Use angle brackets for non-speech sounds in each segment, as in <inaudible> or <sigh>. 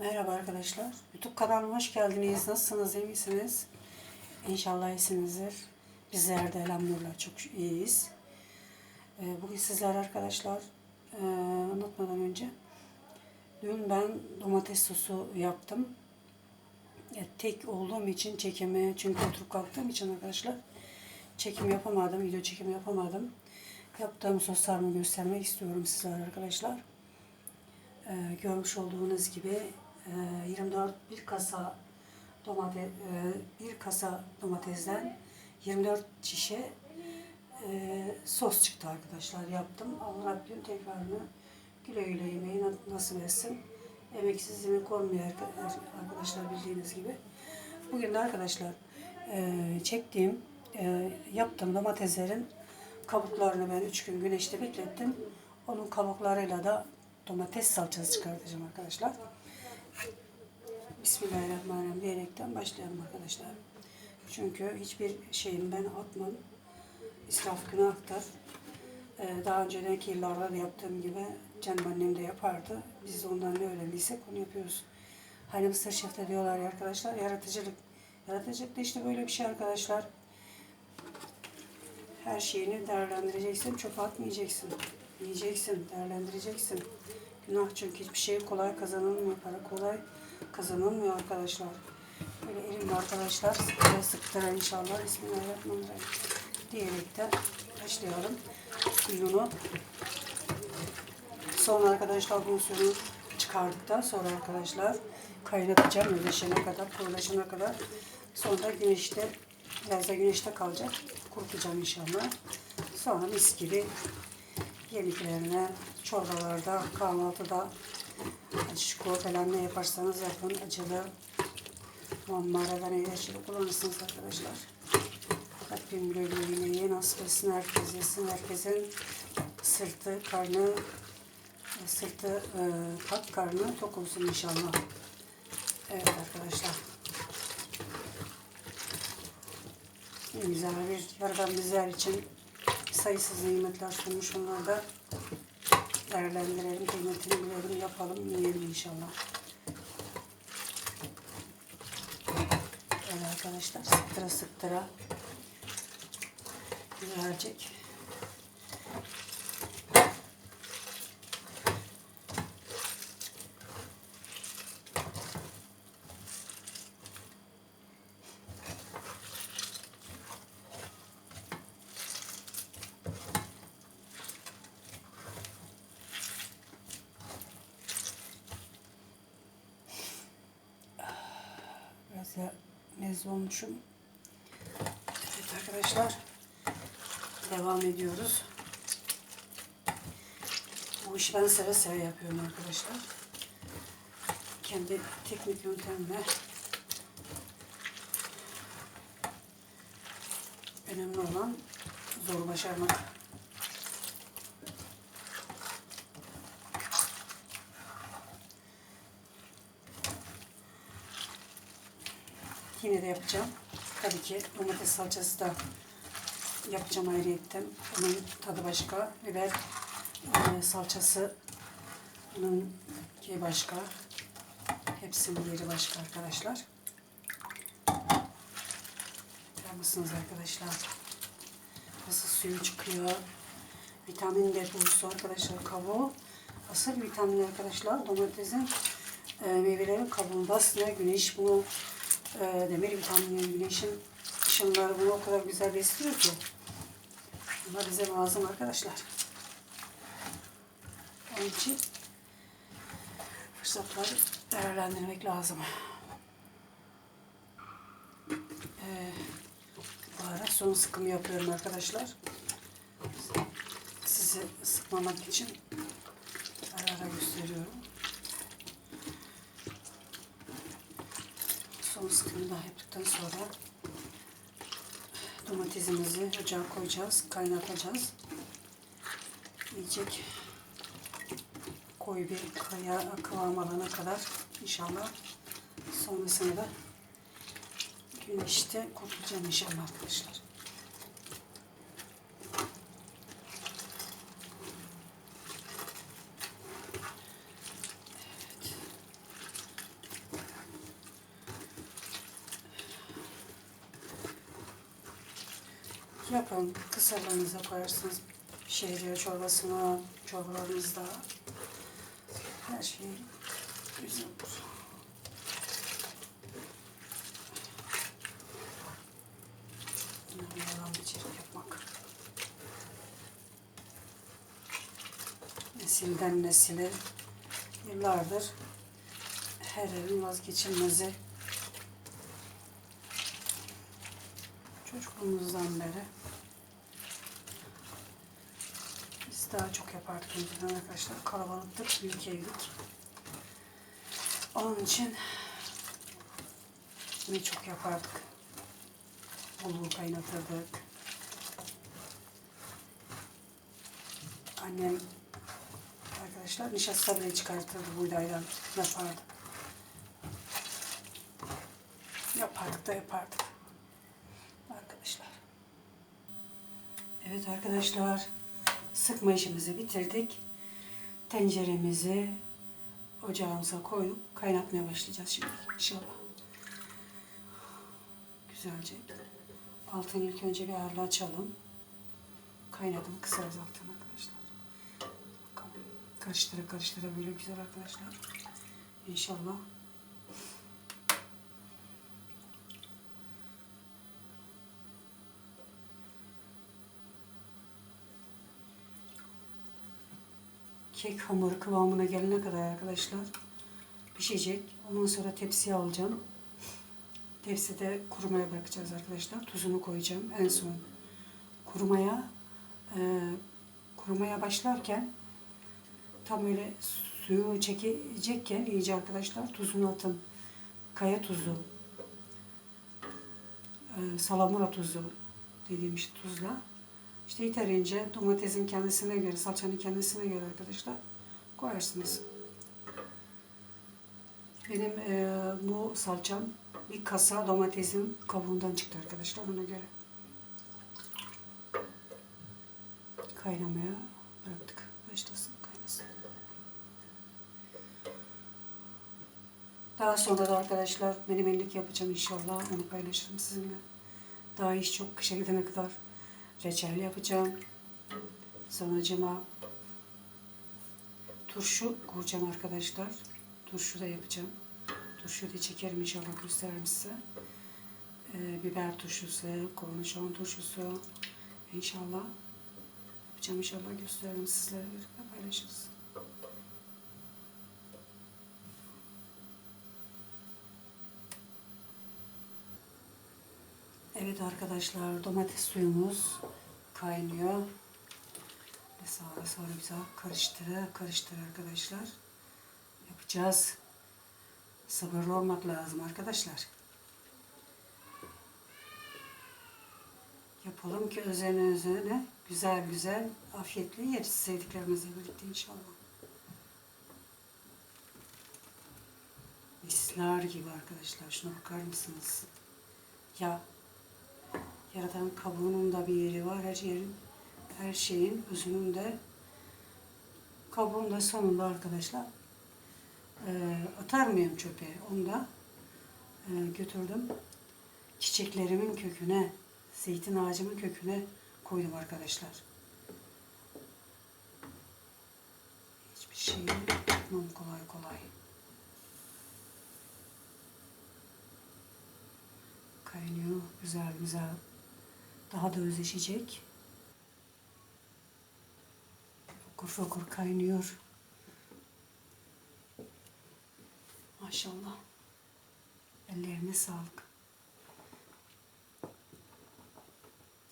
Merhaba arkadaşlar. YouTube kanalıma hoş geldiniz. Nasılsınız? iyi misiniz? İnşallah iyisinizdir. Bizler de elhamdülillah çok iyiyiz. Ee, Bugün sizler arkadaşlar e, anlatmadan önce dün ben domates sosu yaptım. Ya, tek olduğum için çekime çünkü oturup kalktığım için arkadaşlar çekim yapamadım, video çekimi yapamadım. Yaptığım soslarımı göstermek istiyorum sizlere arkadaşlar. Ee, görmüş olduğunuz gibi e, 24 bir kasa domates bir kasa domatesden 24 şişe e, sos çıktı arkadaşlar yaptım. Allah Rabbim tekrarını güle güle yemeği na- nasip etsin. Emeksiz yemek olmuyor arka- arkadaşlar bildiğiniz gibi. Bugün de arkadaşlar e, çektiğim e, yaptığım domateslerin kabuklarını ben 3 gün güneşte beklettim. Onun kabuklarıyla da domates salçası çıkartacağım arkadaşlar. Bismillahirrahmanirrahim diyerekten başlayalım arkadaşlar. Çünkü hiçbir şeyin ben atmam. İsraf günahtır. Ee, daha önceki yıllarda da yaptığım gibi canım annem de yapardı. Biz de ondan ne öğrendiysek onu yapıyoruz. Hani Mısır Şef'te diyorlar ya arkadaşlar yaratıcılık. Yaratıcılık da işte böyle bir şey arkadaşlar. Her şeyini değerlendireceksin, çöpe atmayacaksın. Yiyeceksin, değerlendireceksin. Günah çünkü hiçbir şey kolay kazanılmıyor. Para kolay kazanılmıyor arkadaşlar. Böyle elimle arkadaşlar sıktıra sıktıra inşallah. Bismillahirrahmanirrahim. Diyerek de başlayalım. Suyunu Sonra arkadaşlar bu suyunu çıkardıktan sonra arkadaşlar kaynatacağım öleşene kadar, kurulaşana kadar. Sonra güneşte, biraz da güneşte kalacak. Kurutacağım inşallah. Sonra mis gibi yemeklerine, çorbalarda, kahvaltıda, acışko falan ne yaparsanız yapın. Acılı, muammara ve neyleşili kullanırsınız arkadaşlar. Rabbim güle yemeği nasip etsin herkes yesin. Herkesin sırtı, karnı, sırtı, e, tat karnı tok olsun inşallah. Evet arkadaşlar. Güzel bir yaradan bizler için sayısız nimetler sunmuş. Onları da değerlendirelim, kıymetini bilelim, yapalım, yiyelim inşallah. Böyle arkadaşlar sıktıra sıktıra güzelcek Da mezun olmuşum. Evet arkadaşlar. Devam ediyoruz. Bu işi ben seve seve yapıyorum arkadaşlar. Kendi teknik yöntemle. Önemli olan zor başarmak. Yine de yapacağım. Tabii ki domates salçası da yapacağım ayrıyetten. Bunun tadı başka. Biber e, salçası bunun ki başka. Hepsinin yeri başka arkadaşlar. Bakar mısınız arkadaşlar? Nasıl suyu çıkıyor. Vitamin deposu arkadaşlar kabuğu. Asıl vitamin arkadaşlar domatesin e, meyvelerin kabuğunda aslında güneş bunu e, demir vitamini güneşin ışınları bunu o kadar güzel besliyor ki. Bunlar bize lazım arkadaşlar. Onun için fırsatları değerlendirmek lazım. Ee, bu ara son sıkımı yapıyorum arkadaşlar. Sizi sıkmamak için ara ara gösteriyorum. Son sıkımı da yaptıktan sonra domatesimizi ocağa koyacağız, kaynatacağız. Yiyecek koyu bir kaya kıvam alana kadar inşallah sonrasını da güneşte kurtulacağım inşallah arkadaşlar. Evet. Yapın. Kısırlarınıza koyarsınız. Şehriye çorbasına, çorbalarınızda. Her şey güzel olur. Yalan içerik yapmak. Nesilden nesile yıllardır her evin vazgeçilmezi. Çocukluğumuzdan beri daha çok yapardık önceden arkadaşlar. Kalabalıktık, büyük evdik. Onun için ne çok yapardık. Bulgur kaynatırdık. Annem arkadaşlar nişasta bile çıkartırdı buğdaydan yapardı. Yapardık da yapardık. Arkadaşlar. Evet arkadaşlar. Sıkma işimizi bitirdik. Tenceremizi ocağımıza koyduk. Kaynatmaya başlayacağız şimdi inşallah. Güzelce. Altını ilk önce bir ayarla açalım. Kaynadı mı kısarız altını arkadaşlar. Bakalım. Karıştıra karıştıra böyle güzel arkadaşlar. İnşallah. Kek hamuru kıvamına gelene kadar arkadaşlar pişecek. Ondan sonra tepsiye alacağım. Tepside kurumaya bırakacağız arkadaşlar. Tuzunu koyacağım en son. Kurumaya e, kurumaya başlarken tam öyle suyu çekecekken iyice arkadaşlar tuzunu atın. Kaya tuzu, e, salamura tuzu dediğim işte tuzla. İşte yeterince domatesin kendisine göre, salçanın kendisine göre arkadaşlar koyarsınız. Benim e, bu salçam bir kasa domatesin kabuğundan çıktı arkadaşlar ona göre. Kaynamaya bıraktık. Başlasın kaynasın. Daha sonra da arkadaşlar menemenlik yapacağım inşallah. Onu paylaşırım sizinle. Daha iş çok kışa gidene kadar reçel yapacağım. Sonracıma turşu kuracağım arkadaşlar. Turşu da yapacağım. Turşu da çekerim inşallah gösteririm size. Ee, biber turşusu, kornişon turşusu inşallah yapacağım inşallah gösteririm sizlere paylaşırız. Evet arkadaşlar domates suyumuz kaynıyor. Ve sağa sağa güzel karıştıra karıştıra arkadaşlar. Yapacağız. Sabırlı olmak lazım arkadaşlar. Yapalım ki üzerine üzerine güzel güzel afiyetle yeriz sevdiklerimizle birlikte inşallah. Misler gibi arkadaşlar. Şuna bakar mısınız? Ya Yaradan kabuğunun da bir yeri var. Her yerin, her şeyin özünün de kabuğun da sonunda arkadaşlar e, atar mıyım çöpe? Onu da e, götürdüm. Çiçeklerimin köküne, zeytin ağacımın köküne koydum arkadaşlar. Hiçbir şeyi yapmam kolay kolay. Kaynıyor güzel güzel daha da özleşecek. Fokur fokur kaynıyor. Maşallah. Ellerine sağlık.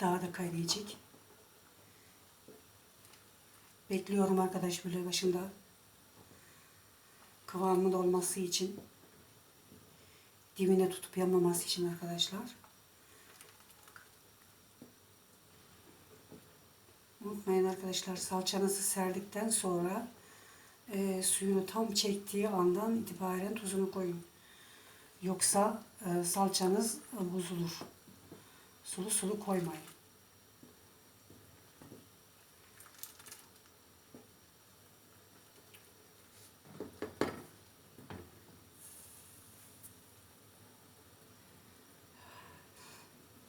Daha da kaynayacak. Bekliyorum arkadaş böyle başında. Kıvamı da olması için. Dibine tutup yanmaması için arkadaşlar. Unutmayın arkadaşlar salçanızı serdikten sonra e, suyunu tam çektiği andan itibaren tuzunu koyun. Yoksa e, salçanız e, bozulur. Sulu sulu koymayın.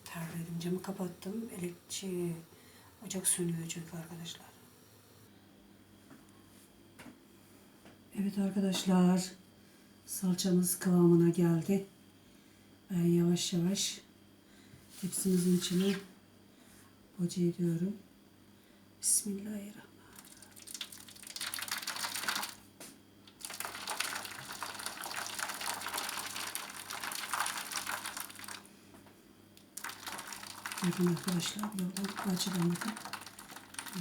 terledim. Camı kapattım. Elektrik, ocak sönüyor çünkü arkadaşlar. Evet arkadaşlar. Salçamız kıvamına geldi. Ben yavaş yavaş tepsimizin içine boca ediyorum. Bismillahirrahmanirrahim. Bakın arkadaşlar yoldan açıdan bakın.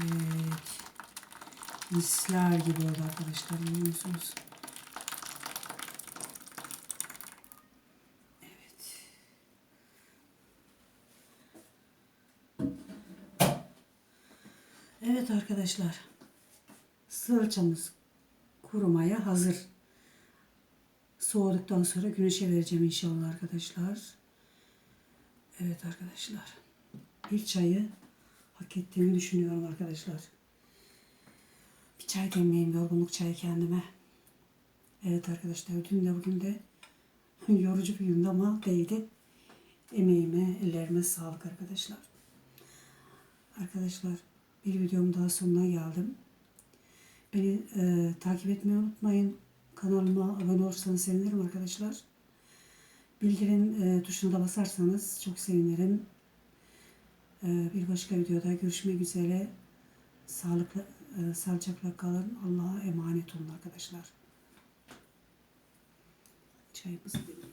Evet. Misler gibi oldu arkadaşlar. Görüyor musunuz? Evet. Evet arkadaşlar. Salçamız kurumaya hazır. Soğuduktan sonra güneşe vereceğim inşallah arkadaşlar. Evet arkadaşlar. Bir çayı hak ettiğimi düşünüyorum arkadaşlar. Bir çay demleyeyim yorgunluk çayı kendime. Evet arkadaşlar dün de bugün de <laughs> yorucu bir gündü ama değdi. Emeğime, ellerime sağlık arkadaşlar. Arkadaşlar bir videom daha sonuna geldim. Beni e, takip etmeyi unutmayın. Kanalıma abone olursanız sevinirim arkadaşlar. Bildirim e, tuşuna da basarsanız çok sevinirim. E, bir başka videoda görüşmek üzere. Sağlıklı, e, sağlıcakla kalın. Allah'a emanet olun arkadaşlar. Çayımızı demleyelim.